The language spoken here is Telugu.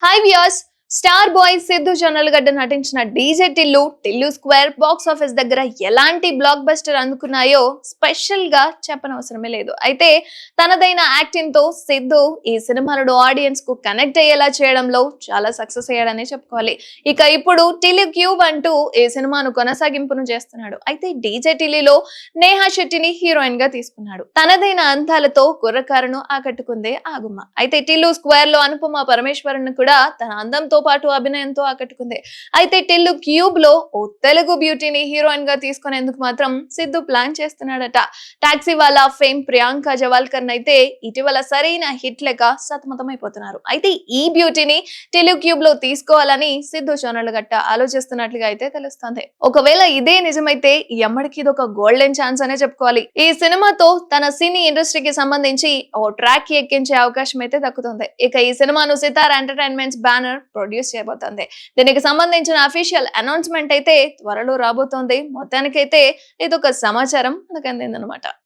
Hi viewers, star boy Siddhu Jonnalagadda నటించిన DJ Tillu Tillu square box office దగ్గర ఎలాంటి బ్లాక్ బస్టర్ అందుకున్నాయో స్పెషల్గా చెప్పనవసరమే లేదు. అయితే తనదైన యాక్టింగ్తో సిద్ధు ఈ సినిమాను ఆడియన్స్కు కనెక్ట్ అయ్యేలా చేయడంలో చాలా సక్సెస్ అయ్యాడనే చెప్పుకోవాలి. ఇక ఇప్పుడు టిల్లు క్యూబ్ అంటూ ఈ సినిమాను కొనసాగింపును చేస్తున్నాడు. అయితే డీజే టిల్లీలో నేహా శెట్టిని హీరోయిన్గా తీసుకున్నాడు. తనదైన అందాలతో కుర్రకారును ఆకట్టుకుందే ఆగుమ్మ. అయితే టిల్లు స్క్వేర్లో అనుపమ పరమేశ్వరన్ కూడా తన అందంతో పాటు అభినయంతో ఆకట్టుకుంది. అయితే టెల్లు క్యూబ్లో ఓ తెలుగు బ్యూటీని హీరోయిన్గా తీసుకునేందుకు మాత్రం సిద్ధు ప్లాన్ చేస్తున్నాడట. టాక్సీ వాళ్ళ ఫేమ్ ప్రియాంక జవాల్కర్ అయితే ఇటీవల సరైన హిట్ లెక్క సతమతమైపోతున్నారు. అయితే ఈ బ్యూటీని టెలు క్యూబ్లో తీసుకోవాలని సిద్ధు గట్ట ఆలోచిస్తున్నట్లుగా అయితే తెలుస్తుంది. ఒకవేళ ఇదే నిజమైతే ఎమ్మడికి ఇది ఒక గోల్డెన్ ఛాన్స్ అనే చెప్పుకోవాలి. ఈ సినిమాతో తన సినీ ఇండస్ట్రీకి సంబంధించి ఓ ట్రాక్ ఎక్కించే అవకాశం అయితే దక్కుతుంది. ఇక ఈ సినిమాను సితార్ ఎంటర్టైన్మెంట్స్ బ్యానర్ ప్రొడ్యూస్ చేయబోతోంది. దీనికి సంబంధించిన అఫీషియల్ అనౌన్స్మెంట్ అయితే త్వరలో రాబోతోంది. మొత్తానికైతే ఇది ఒక సమాచారం. మనకు అందిందనమాట